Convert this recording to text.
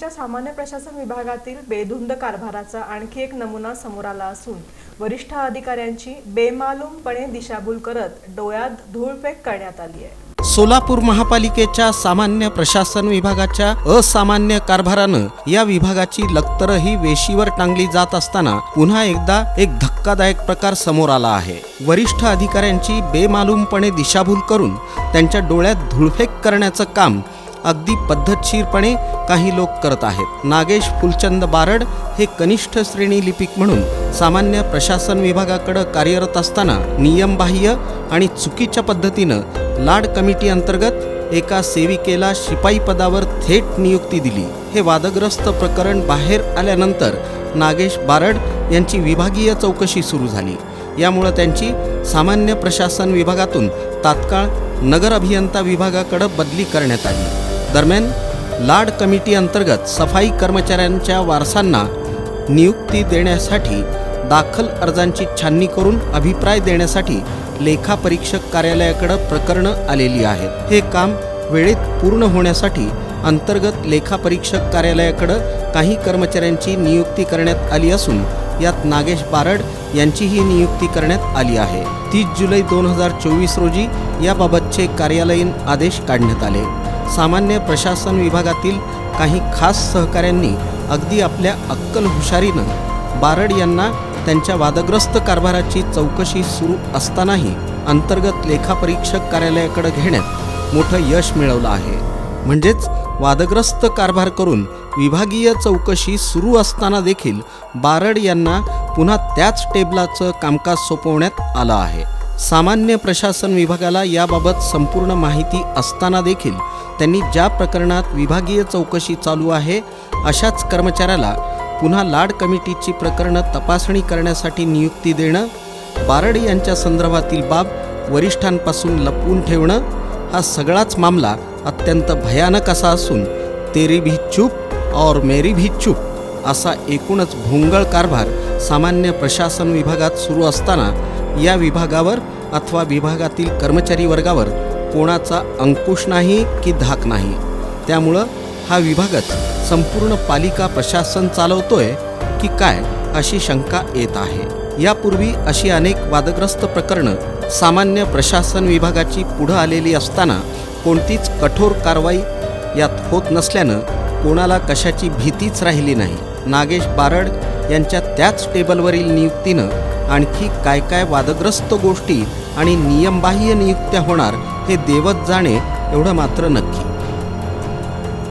महापालिकेच्या सामान्य प्रशासन विभागातील बेधुंद कारभाराचा आणखी एक नमुना समोर आला असून वरिष्ठ अधिकाऱ्यांची बेमालूमपणे दिशाभूल करत डोळ्यात धूळफेक करण्यात आली आहे. सोलापूर महापालिकेच्या सामान्य प्रशासन विभागाच्या असामान्य कारभारानं या विभागाची लक्तरही वेशीवर टांगली जात असताना पुन्हा एकदा एक धक्कादायक प्रकार समोर आला आहे. वरिष्ठ अधिकाऱ्यांची बेमालूमपणे दिशाभूल करून त्यांच्या डोळ्यात धुळफेक करण्याचं काम अगदी पद्धतशीरपणे काही लोक करत आहेत. नागेश फुलचंद बारड हे कनिष्ठ श्रेणी लिपिक म्हणून सामान्य प्रशासन विभागाकडं कार्यरत असताना नियमबाह्य आणि चुकीच्या पद्धतीनं लाड कमिटी अंतर्गत एका सेविकेला शिपाई पदावर थेट नियुक्ती दिली. हे वादग्रस्त प्रकरण बाहेर आल्यानंतर नागेश बारड यांची विभागीय चौकशी सुरू झाली. यामुळं त्यांची सामान्य प्रशासन विभागातून तात्काळ नगर अभियंता विभागाकडे बदली करण्यात आली. दरम्यान लाड कमिटी अंतर्गत सफाई कर्मचाऱ्यांच्या वारसांना नियुक्ती देण्यासाठी दाखल अर्जांची छाननी करून अभिप्राय देण्यासाठी लेखापरीक्षक कार्यालयाकडे प्रकरणं आलेली आहेत. हे काम वेळेत पूर्ण होण्यासाठी अंतर्गत लेखापरीक्षक कार्यालयाकडं काही कर्मचाऱ्यांची नियुक्ती करण्यात आली असून यात नागेश बारड यांचीही नियुक्ती करण्यात आली आहे. तीस जुलै दोन हजार चोवीस रोजी याबाबतचे कार्यालयीन आदेश काढण्यात आले. सामान्य प्रशासन विभागातील काही खास सहकाऱ्यांनी अगदी आपल्या अक्कल हुशारीनं बारड यांना त्यांच्या वादग्रस्त कारभाराची चौकशी सुरू असतानाही अंतर्गत लेखापरीक्षक कार्यालयाकडे घेण्यात मोठं यश मिळवलं आहे. म्हणजेच वादग्रस्त कारभार करून विभागीय चौकशी सुरू असताना देखील बारड यांना पुन्हा त्याच टेबलाचं कामकाज सोपवण्यात आलं आहे. सामान्य प्रशासन विभागाला याबाबत संपूर्ण माहिती असताना देखील त्यांनी ज्या प्रकरणात विभागीय चौकशी चालू आहे अशाच कर्मचाऱ्याला पुन्हा लाड कमिटीची प्रकरणं तपासणी करण्यासाठी नियुक्ती देणं बारड यांच्या संदर्भातील बाब वरिष्ठांपासून लपवून ठेवणं हा सगळाच मामला अत्यंत भयानक असा असून तेरी भी चूप और मेरी भी चूप असा एकूणच भोंगळ कारभार सामान्य प्रशासन विभागात सुरू असताना या विभागावर अथवा विभागातील कर्मचारी वर्गावर कोणाचा अंकुश नाही की धाक नाही. त्यामुळं हा विभागच संपूर्ण पालिका प्रशासन चालवतोय की काय अशी शंका येत आहे. यापूर्वी अशी अनेक वादग्रस्त प्रकरणं सामान्य प्रशासन विभागाची पुढं आलेली असताना कोणतीच कठोर कारवाई यात होत नसल्यानं कोणाला कशाची भीतीच राहिली नाही. नागेश बारड यांच्या त्याच टेबलवरील नियुक्तीनं आणखी काय काय वादग्रस्त गोष्टी आणि नियमबाह्य नियुक्त्या होणार हे देवत जाणे एवढं मात्र नक्की.